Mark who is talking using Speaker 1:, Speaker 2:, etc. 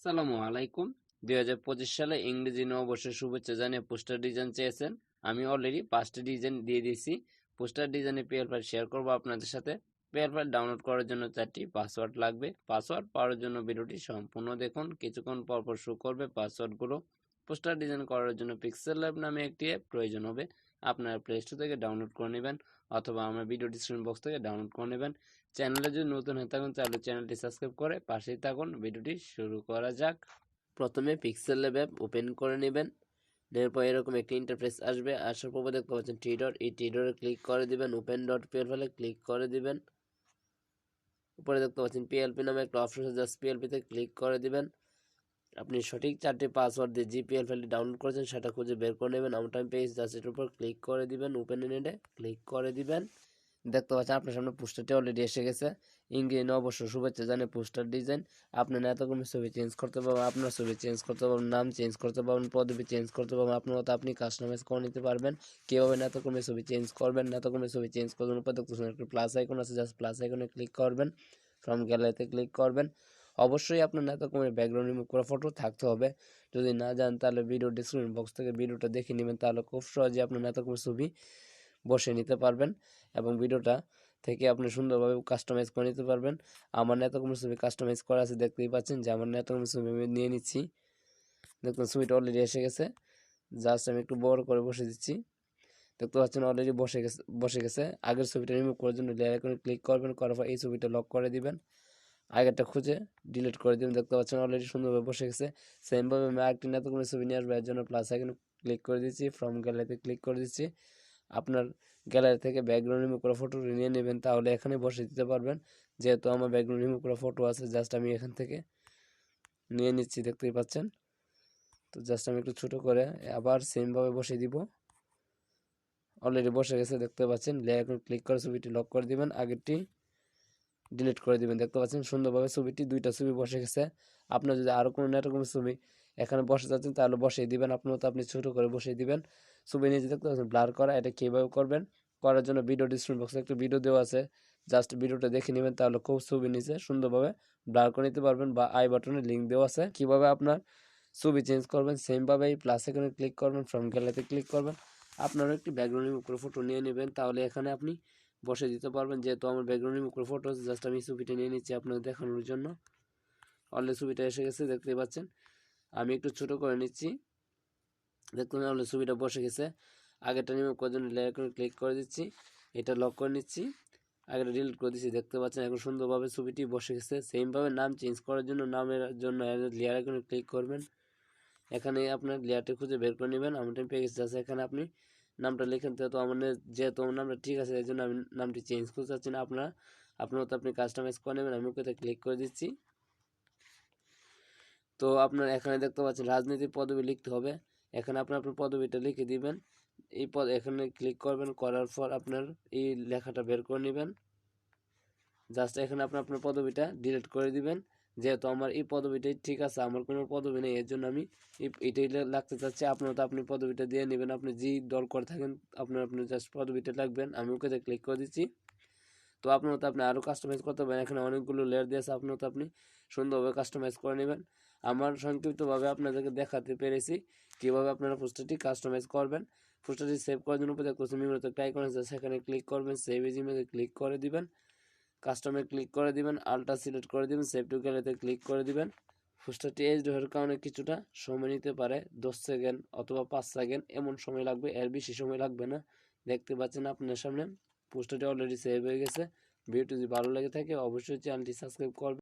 Speaker 1: আসসালামু আলাইকুম। দুই হাজার পঁচিশ সালে ইংরেজি নববর্ষের শুভেচ্ছা জানিয়ে পোস্টার ডিজাইন চেয়েছেন। আমি অলরেডি পাঁচটা ডিজাইন দিয়ে দিয়েছি। পোস্টার ডিজাইনে পিএল ফাইল শেয়ার করব আপনাদের সাথে। পিএল ফাইল ডাউনলোড করার জন্য চারটি পাসওয়ার্ড লাগবে। পাসওয়ার্ড পাওয়ার জন্য ভিডিওটি সম্পূর্ণ দেখুন। কিছুক্ষণ পর পর শো করবে পাসওয়ার্ডগুলো পোস্টার ডিজাইন করার জন্য পিক্সেল ল্যাব নামে একটি অ্যাপ প্রয়োজন হবে। আপনারা প্লে স্টোর থেকে ডাউনলোড করে নেবেন। অথবা আমার ভিডিও ডিসক্রিপশন বক্স থেকে ডাউনলোড করে নেবেন। চ্যানেলে যদি নতুন হয়ে থাকুন, তাহলে চ্যানেলটি সাবস্ক্রাইব করে পাশেই থাকুন। ভিডিওটি শুরু করা যাক। প্রথমে পিক্সেল ল্যাব ওপেন করে নেবেন। নেওয়ার পর এরকম একটি ইন্টারফেস আসবে। আসার পর দেখতে পাচ্ছেন টি ডট এই টি ডটে ক্লিক করে দিবেন। ওপেন ডট পিএলপি ক্লিক করে দিবেন। উপরে দেখতে পাচ্ছেন পিএলপি নামে একটা অপশন আছে জাস্ট পিএলপিতে ক্লিক করে দিবেন। আপনি সঠিক চারটি পাসওয়ার্ড দিয়ে জিপিএল ফাইলটি ডাউনলোড করেছেন, সেটা খুঁজে বের করে নেবেন। আমার টাইম পেজ জাস্ট এটার উপর ক্লিক করে দিবেন ওপেন নেটে ক্লিক করে দিবেন। দেখতে পাচ্ছেন, আপনার সামনে পোস্টারটি অলরেডি এসে গেছে। ইংরেজি নববর্ষ শুভেচ্ছা জানে পোস্টার ডিজাইন আপনি এতগুলো ছবি চেঞ্জ করতে পারবেন, আপনার ছবি চেঞ্জ করতে পারবেন, নাম চেঞ্জ করতে পারবেন, পদবি চেঞ্জ করতে পারবেন, আপনার মতো আপনি কাস্টমাইজ করে নিতে পারবেন। কীভাবে এতকমে ছবি চেঞ্জ করবেন এতকমে ছবি চেঞ্জ করবেন, উপর একটা প্লাস আইকন আছে জাস্ট প্লাস আইকনে ক্লিক করবেন। ফ্রম গ্যালারিতে ক্লিক করবেন। অবশ্যই আপনার এতকমের ব্যাকগ্রাউন্ড রিমুভ করা ফটো থাকতে হবে। যদি না যান, তাহলে ভিডিও ডিসক্রিপশন বক্স থেকে ভিডিওটা দেখে নেবেন, তাহলে খুব সহজে আপনার এতকমের ছবি বসে নিতে পারবেন এবং ভিডিওটা থেকে আপনি সুন্দরভাবে কাস্টমাইজ করে নিতে পারবেন। আমার এতকম ছবি কাস্টমাইজ করা আছে, দেখতেই পাচ্ছেন যে আমার এতকম ছবি আমি নিয়ে নিচ্ছি। দেখুন, ছবিটা অলরেডি এসে গেছে। জাস্ট আমি একটু বড় করে বসে দিচ্ছি। দেখতে পাচ্ছেন অলরেডি বসে গেছে বসে গেছে। আগের ছবিটা রিমুভ করার জন্য লেয়ার করে ক্লিক করবেন, করার পর এই ছবিটা লক করে দিবেন। আগেরটা খুঁজে ডিলিট করে দিবেন দেখতে পাচ্ছেন অলরেডি সুন্দরভাবে বসে গেছে। সেমভাবে আমি আরেকটি এতকম ছবি নিয়ে আসব। এর জন্য প্লাস আইকনে ক্লিক করে দিচ্ছি ফ্রম গ্যালারিতে ক্লিক করে দিচ্ছি আপনার গ্যালারি থেকে ব্যাকগ্রাউন্ড রিমুভ করা ফটো নিয়ে নেবেন। তাহলে এখানে বসে দিতে পারবেন। যেহেতু আমার ব্যাকগ্রাউন্ড রিমুভ করা ফটো আছে জাস্ট আমি এখান থেকে নিয়ে নিচ্ছি, দেখতেই পাচ্ছেন? তো জাস্ট আমি একটু ছোটো করে আবার সেমভাবে বসে দিব। অলরেডি বসে গেছে, দেখতে পাচ্ছেন? লে এখন ক্লিক করে ছবিটি লক করে দিবেন। আগেরটি ডিলিট করে দিবেন। দেখতে পাচ্ছেন সুন্দরভাবে ছবিটি দুইটা ছবি বসে গেছে। আপনার যদি আরও কোনো এরকম ছবি এখানে বসে যাচ্ছেন, তাহলে বসিয়ে দিবেন। আপনার তো আপনি ছোটো করে বসিয়ে দিবেন। ছবি নিজে দেখতে পাচ্ছেন ব্লার করা, এটা কীভাবে করবেন? করার জন্য ভিডিও ডিসক্রিপশন বক্সে একটা ভিডিও দেওয়া আছে। জাস্ট ভিডিওটা দেখে নেবেন, তাহলে খুব ছবি নিচে সুন্দরভাবে ব্লার করে নিতে পারবেন বা আই বাটনে লিঙ্ক দেওয়া আছে। কীভাবে আপনার ছবি চেঞ্জ করবেন? সেমভাবে এই প্লাস এখানে ক্লিক করবেন ফ্রম গ্যালারিতে ক্লিক করবেন। আপনারও একটি ব্যাকগ্রাউন্ড উপরে ফটো নিয়ে নেবেন। তাহলে এখানে আপনি বসে দিতে পারবেন। যেহেতু আমার ব্যাকগ্রাউন্ড উপরে ফটো আছে জাস্ট আমি ছবিটা নিয়ে নিচ্ছি আপনাদের দেখানোর জন্য। অলরেডি ছবিটা এসে গেছে দেখতে পাচ্ছেন। আমি একটু ছোট করে নিচ্ছি। দেখুন তাহলে ছবিটা বসে গেছে। আগেরটা রিমুভ করার জন্য লেয়ার করে ক্লিক করে দিচ্ছি। এটা লক করে নিচ্ছি। আগেটা ডিলিট করে দিচ্ছি, দেখতে পাচ্ছেন এখন সুন্দরভাবে ছবিটি বসে গেছে। সেমভাবে নাম চেঞ্জ করার জন্য, নামের জন্য লেয়ার আইকনে ক্লিক করবেন। এখানে আপনার লেয়ারটি খুঁজে বের করে নেবেন। টাইম পেয়ে গেছে এখানে আপনি নামটা লিখেন তো আমার যেহেতু আমার নামটা ঠিক আছে এই জন্য আমি নামটি চেঞ্জ করতে চাচ্ছি না। আপনার আপনার তো আপনি কাস্টমাইজ করে নেবেন, আমি ওকে ক্লিক করে দিচ্ছি। তো আপনার এখানে দেখতে পাচ্ছেন রাজনীতির পদবি লিখতে হবে। এখানে আপনার আপনার পদবিটা লিখে দিবেন। এই পদ, এখানে ক্লিক করবেন, করার পর আপনার এই লেখাটা বের করে নেবেন। জাস্ট এখানে আপনি আপনার পদবিটা ডিলিট করে দিবেন। যেহেতু আমার এই পদবিটাই ঠিক আছে, আমার কোনো পদবি নেই এর জন্য আমি এটাই লাগতে চাচ্ছি। আপনার তো আপনি পদবিটা দিয়ে নেবেন, আপনি যেই দল করে থাকেন, আপনার, আপনি জাস্ট পদবিটা লাগবেন, আমি ওকে ক্লিক করে দিচ্ছি। তো আপনার তো আপনি আরও কাস্টমাইজ করতে পারেন, এখানে অনেকগুলো লেয়ার দিয়েছে আপনার তো আপনি সুন্দরভাবে কাস্টমাইজ করে নেবেন। আমার সংক্ষিপ্তভাবে আপনাদেরকে দেখাতে পেরেছি কীভাবে আপনারা পোস্টারটি কাস্টমাইজ করবেন। পোস্টারটি সেভ করার জন্য উপরে কোশ্চেন একটা আইকন সেখানে ক্লিক করবেন সেভ ইজ ক্লিক করে দিবেন। কাস্টমার ক্লিক করে দিবেন আলটা সিলেক্ট করে দিবেন সেভ টু গ্যালারিতে ক্লিক করে দিবেন। পোস্টারটি এইচ হওয়ার কারণে কিছুটা সময় নিতে পারে, দশ সেকেন্ড অথবা পাঁচ সেকেন্ড, এমন সময় লাগবে, এর বেশি সময় লাগবে না। দেখতে পাচ্ছেন আপনার সামনে পোস্টারটি অলরেডি সেভ হয়ে গেছে। ভিডিওটি যদি ভালো লেগে থাকে, অবশ্যই চ্যানেলটি সাবস্ক্রাইব করবেন।